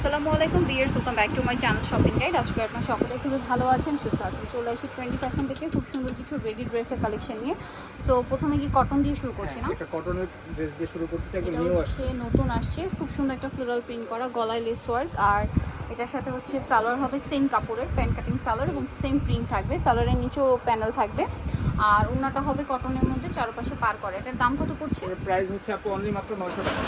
আসসালামু আলাইকুম viewers welcome back to my channel shopping guide আজকে আপনার সকলে খুবই ভালো আছেন সুস্থ আছেন চলে আসি টোয়েন্টি পার্সেন্ট থেকে খুব সুন্দর কিছু রেডি ড্রেসের কালেকশন নিয়ে। সো প্রথমে কি কটন দিয়ে শুরু করছি না? হ্যাঁ, কটনের ড্রেস দিয়ে শুরু করতেছি একদম নিউ হচ্ছে আসছে। নতুন আসছে খুব সুন্দর একটা ফ্লোরাল প্রিন্ট করা গলায় লেস ওয়ার্ক আর এটার সাথে হচ্ছে সালোয়ার হবে সেম কাপড়ের প্যান্ট কাটিং সালোয়ার এবং সেম প্রিন্ট থাকবে সালোয়ারের নিচেও প্যানেল থাকবে। আর ওনাটা হবে কটনের মধ্যে চারপাশে পার করে। এটার দাম কত পড়ছে? এর প্রাইস হচ্ছে আপু অনলি মাত্র 900 টাকা।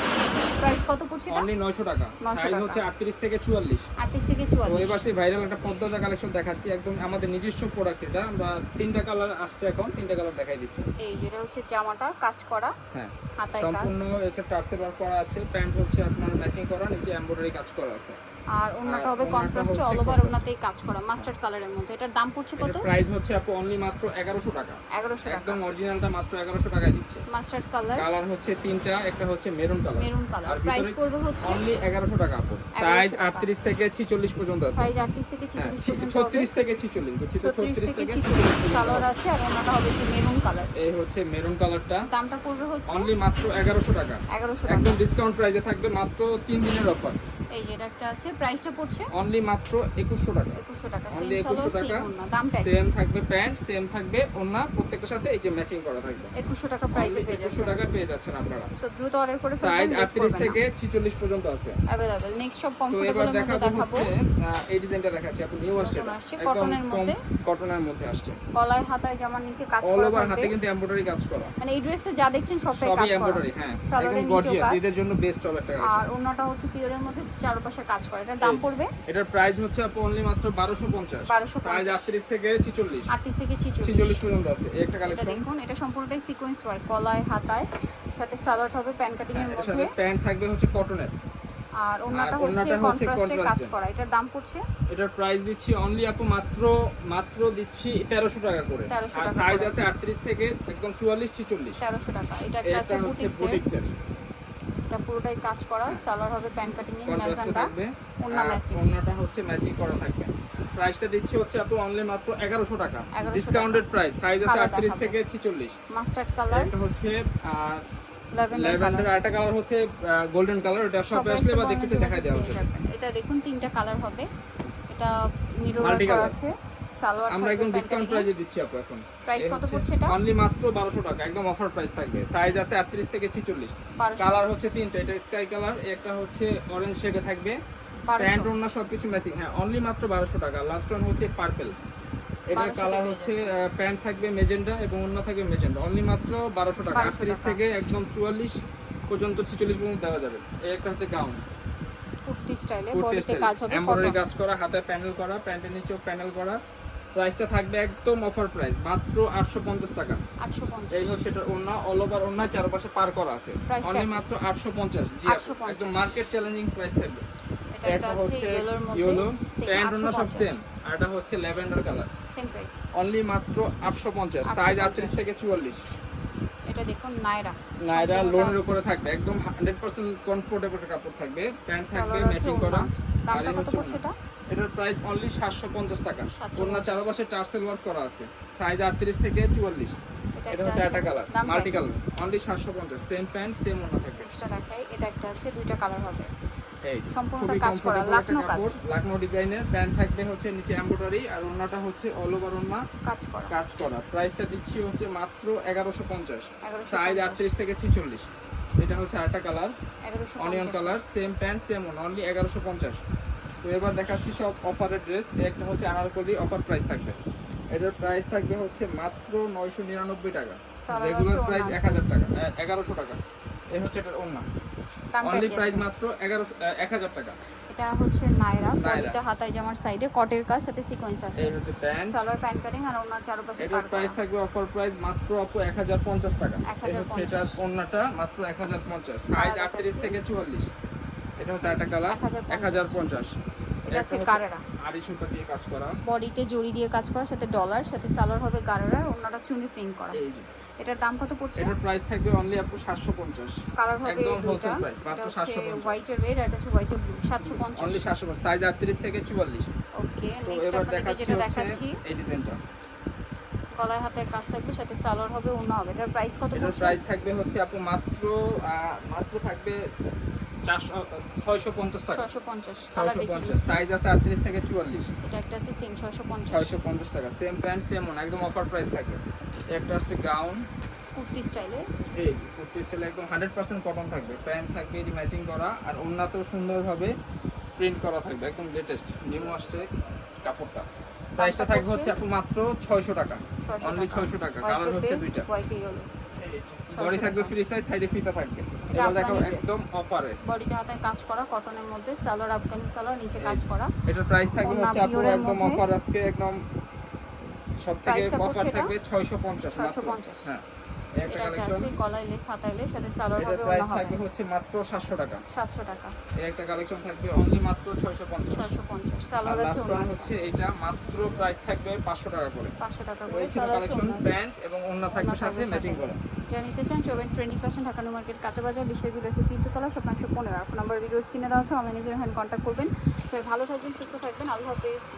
প্রাইস কত পড়ছে এটা? অনলি 900 টাকা। 900 সাইজ হচ্ছে 38 থেকে 44 আটত্রিশ থেকে তো চুয়াল্লিশ। এবার সেই ভাইরাল একটা পদ্মাজা কালেকশন দেখাচ্ছি। একদম আমাদের নিজস্ব প্রোডাক্ট এটা। আমরা তিনটা কালার আসছে এখন তিনটা কালার দেখাই দিচ্ছি। এই যেটা হচ্ছে জামাটা কাজ করা। হ্যাঁ। হাতায় কাজ। সম্পূর্ণ একে টার্সেল ওয়ার্ক করা আছে। প্যান্ট হচ্ছে আপনার ম্যাচিং করা নিচে এমব্রয়ডারি কাজ করা আছে। আর ওনাটা হবে কন্ট্রাস্টে অল ওভার। ওনাতেই কাজ করা মাস্টার্ড কালারের মধ্যে। এটার দাম পড়ছে কত? প্রাইস হচ্ছে আপু অনলি মাত্র 1100 টাকা। টাকা। একদম অরিজিনালটা মাত্র 1100 টাকায় দিচ্ছে। মাস্টার্ড কালার কালার হচ্ছে তিনটা একটা হচ্ছে maroon colour maroon colour price পড়বে হচ্ছে অনলি 1100 টাকা আপু। সাইজ 38 থেকে 46 পর্যন্ত আছে। সাইজ থেকে হ্যাঁ, ছিচল্লিশ পর্যন্ত হবে। 36 থেকে 46 দুঃখিত ছত্রিশ 36 থেকে থেকে ছিচল্লিশ 46 কালার আছে আর ওনাটা হবে যে মেরুন কালার এই হচ্ছে মেরুন কালারটা দামটা পড়বে হচ্ছে অনলি মাত্র 1100 টাকা। একদম ডিসকাউন্ট প্রাইসে থাকবে মাত্র 3 দিনের অফার এই যেটা একটা আছে প্রাইসটা পড়ছে? অনলি মাত্র 2100 টাকা। একুশশো টাকা সেম 2100 সালোয়ার। সেম ওনা দামটা সেম থাকবে প্যান্ট সেম থাকবে ওন্না প্রত্যেকটার সাথে এই যে ম্যাচিং করা থাকবে। একুশশো টাকা প্রাইসে পেয়ে যাচ্ছে 2100 টাকা পেয়ে যাচ্ছেন আপনারা। সো দ্রুত অর্ডার করে সাইজ 38 থেকে 46 পর্যন্ত আছে। অ্যাভেলেবেল নেক্সট সব এবার মধ্যে দেখাবো এই ডিজাইনটা দেখাচ্ছি আপনি নিউ আসছে কটনের মধ্যে। কটনের মধ্যে আসছে। গলায় হাতায় জামার নিচে কাজ অল ওভার হাতে কিন্তু এমব্রয়ডারি কাজ করা। মানে এই ড্রেসে যা দেখছেন সবটাই কাজ সবই এমব্রয়ডারি হ্যাঁ সালোয়ারের গর্জিয়াস কাজ। এদের জন্য বেস্ট হবে একটা আর ওনাটা হচ্ছে পিওরের মধ্যে চারপাশে কাজ করে। এটার দাম পড়বে? এটার প্রাইস হচ্ছে আপু অনলি মাত্র 1250 1250 সাইজ 38 থেকে 46 আটত্রিশ থেকে ছিচল্লিশ। 46 পর্যন্ত আছে। এই একটা কালেকশন দেখুন এটা সম্পূর্ণটাই সিকোয়েন্স ওয়ার্ক গলায় হাতায় সাথে সালোয়ার হবে প্যান কাটিং এর মধ্যে। সাথে প্যান্ট থাকবে হচ্ছে কটনের আর ওনাটা হচ্ছে কন্ট্রাস্টে কাজ করা। এটার দাম পড়ছে? এটার প্রাইস দিচ্ছি অনলি আপু মাত্র মাত্র দিচ্ছি 1300 টাকা করে। 1300 আর সাইজ আছে 38 থেকে একদম 44 46 তেরোশো টাকা। এটা একটা হচ্ছে বুটিক্সের বুটিক্সের এটা পুরোটাই কাজ করা। সালোয়ার হবে প্যান কাটিং এর থাকবে। ওড়না আর matching। হচ্ছে ম্যাচিং করা থাকবে। প্রাইসটা দিচ্ছি হচ্ছে আপু অনলি মাত্র 1100 টাকা। 1100 ডিসকাউন্টেড প্রাইস সাইজ আছে Colour 38 থেকে 46 মাস্টার্ড কালার এটা হচ্ছে ল্যাভেন্ডার আরেকটা কালার হচ্ছে গোল্ডেন কালার এটা সব আসলে বা দেখতে দেখাই দেওয়া হচ্ছে। এটা দেখুন তিনটা কালার হবে। এটা মিরর করা আছে। সালোয়ার আমরা একদম ডিসকাউন্ট প্রাইসে দিচ্ছি আপু এখন। Price কত পড়ছে এটা? অনলি মাত্র 1200 টাকা একদম অফার প্রাইস থাকবে। সাইজ আছে 38 থেকে 46 কালার হচ্ছে তিনটা এটা স্কাই কালার একটা হচ্ছে অরেঞ্জ শেডে থাকবে। প্যান্ট বারোশো সবকিছু ম্যাচিং হ্যাঁ অনলি মাত্র 1200 টাকা। লাস্ট ওয়ান হচ্ছে পার্পল এটার কালার হচ্ছে প্যান্ট থাকবে মেজেন্ডা এবং ওড়না থাকবে মেজেন্ডা অনলি মাত্র 1200 টাকা। 1200 38 থেকে একদম 44 পর্যন্ত 46 পর্যন্ত দেওয়া যাবে। এই একটা হচ্ছে গাউন কুর্তি স্টাইলে বডিতে কাজ হবে এমব্রয়ডারি কাজ করা হাতে প্যানেল করা প্যান্টের নিচেও প্যানেল করা। প্রাইসটা থাকবে একদম অফার প্রাইস মাত্র 850 টাকা। আটশো এই পঞ্চাশ হচ্ছে এটা ওন্না অল ওভার ওন্না চারপাশে পার করা আছে। অনলি মাত্র 850 জি একদম মার্কেট চ্যালেঞ্জিং প্রাইস থাকবে। এটা হচ্ছে ইয়েলোর ইয়েলো প্যান্ট ওন্না সব সেম সেম আর এটা হচ্ছে lavender colour same price only মাত্র 850 সাইজ 38 থেকে 44 এটা দেখুন নাইরা। না এটা লোনের উপরে থাকবে একদম 100% কমফোর্টেবল কাপড় থাকবে। প্যান্ট থাকবে ম্যাচিং করা। আর দামটা কত হচ্ছে এটা? এটার প্রাইস অনলি 750 টাকা। 750 ওড়না চারপাশে টার্সেল ওয়ার্ক করা আছে। সাইজ 38 থেকে 44 এটা হচ্ছে একটা colour multi colour only 750 same pant same ওড়না থাকবে। এক্সট্রা দেখাই এটা একটা আছে দুইটা কালার হবে। সম্পূর্ণটা কাজ করা, একটা লাকনো কাজ। কাপড়, লাকনো ডিজাইনের। প্যান্ট থাকবে হচ্ছে নিচে এমব্রয়ডারি আর হচ্ছে অল ওভার কাজ করা। কাজ করা। প্রাইসটা দিচ্ছি হচ্ছে মাত্র 1150 1150 সাইজ 38 থেকে 46 এটা হচ্ছে আরেকটা colour onion colour same pant same own only এগারোশো পঞ্চাশ। তো এবার দেখাচ্ছি সব অফারের ড্রেস একটা হচ্ছে আনারকলি অফার প্রাইস থাকবে। এটার প্রাইস থাকবে হচ্ছে মাত্র নয়শো নিরানব্বই টাকা। রেগুলার প্রাইস এক হাজার টাকা এগারোশো টাকা। এই হচ্ছে এটার অনলি প্রাইস মাত্র এগারোশো এক হাজার টাকা। এটা হচ্ছে নাইরা নায়রা। বডিটা হাতায় জামার সাইডে কটের কাজ সাথে সিকোয়েন্স আছে। এই হচ্ছে প্যান্ট সালোয়ার প্যান্ট কাটিং আর ওনার চারপাশে এটার প্রাইস থাকবে অফার প্রাইস মাত্র আপু টাকা। এই হচ্ছে এটার মাত্র সাইজ। থেকে চুয়াল্লিশ। এটা হচ্ছে একটা কালার 1050 এক হাজার পঞ্চাশ। এটা হচ্ছে গারারা আড়ি সুতা দিয়ে কাজ করা। বডিতে জড়ি দিয়ে কাজ করা সাথে ডলার সাথে সালোয়ার হবে গারারা ওনাটা চুনি প্রিন্ট করা। এটার দাম কত পড়ছে? এটার প্রাইস থাকবে অনলি আপু 750 কালার হবে একদম price, এটা মাত্র হচ্ছে 750 হোয়াইটের রেড আর এটা হচ্ছে হোয়াইটের ব্লু সাতশো পঞ্চাশ। অনলি 750 সাইজ 38 থেকে 44 ওকে নেক্সট দেখাচ্ছি যেটা দেখাচ্ছি। এই ডিজাইনটা গলায় হাতে কাজ থাকবে সাথে সালোয়ার হবে ওড়না হবে। এটার প্রাইস কত এটার প্রাইস থাকবে হচ্ছে আপু মাত্র মাত্র থাকবে একটা হচ্ছে গাউন কুর্তি স্টাইলে এই কুর্তি স্টাইল একদম হান্ড্রেড পার্সেন্ট কটন থাকবে। প্যান্ট থাকবে ম্যাচিং করা। আর সুন্দরভাবে প্রিন্ট করা থাকবে একদম লেটেস্ট নিউ আসছে কাপড়টা। প্রাইসটা থাকবে হচ্ছে মাত্র ছয়শো টাকা। ছয়শো অনলি ছয়শো টাকা। কালার হচ্ছে দুইটা। বডি থাকবে ফ্রি সাইজ সাইডে ফিতা থাকবে। দেখো একদম অফারে বডিতে হাতে কাজ করা কটনের মধ্যে সালোয়ার আফগানি সালোয়ার নিচে কাজ করা। এটার প্রাইস থাকবে হচ্ছে আপু একদম অফার আজকে একদম সব থেকে অফার থাকবে ছয়শো পঞ্চাশ 650 হ্যাঁ এই একটা এটা আছে কলাই লেস সাথে সালোয়ার হবে থাকবে হচ্ছে মাত্র সাতশো টাকা। সাতশো টাকা। একটা কালেকশন থাকবে অনলি মাত্র সালোয়ার আছে ওনা হচ্ছে এটা মাত্র প্রাইস থাকবে পাঁচশো টাকা করে। পাঁচশো টাকা করে কালেকশন প্যান্ট এবং থাকবে সাথে থাকবে ম্যাচিং করে। যা নিতে চান চোবেন trendy fashion Dhaka new market কাঁচা বাজার বিশ্বের বিদেশে তিনতলা শতাংশ পনেরো। ফোন নাম্বার ভিডিওস কিনে দেওয়া আছে অনলাইনে জন্য কন্ট্যাক্ট করবেন। সবাই ভালো থাকবেন সুস্থ থাকবেন। আল্লাহ হাফেজ।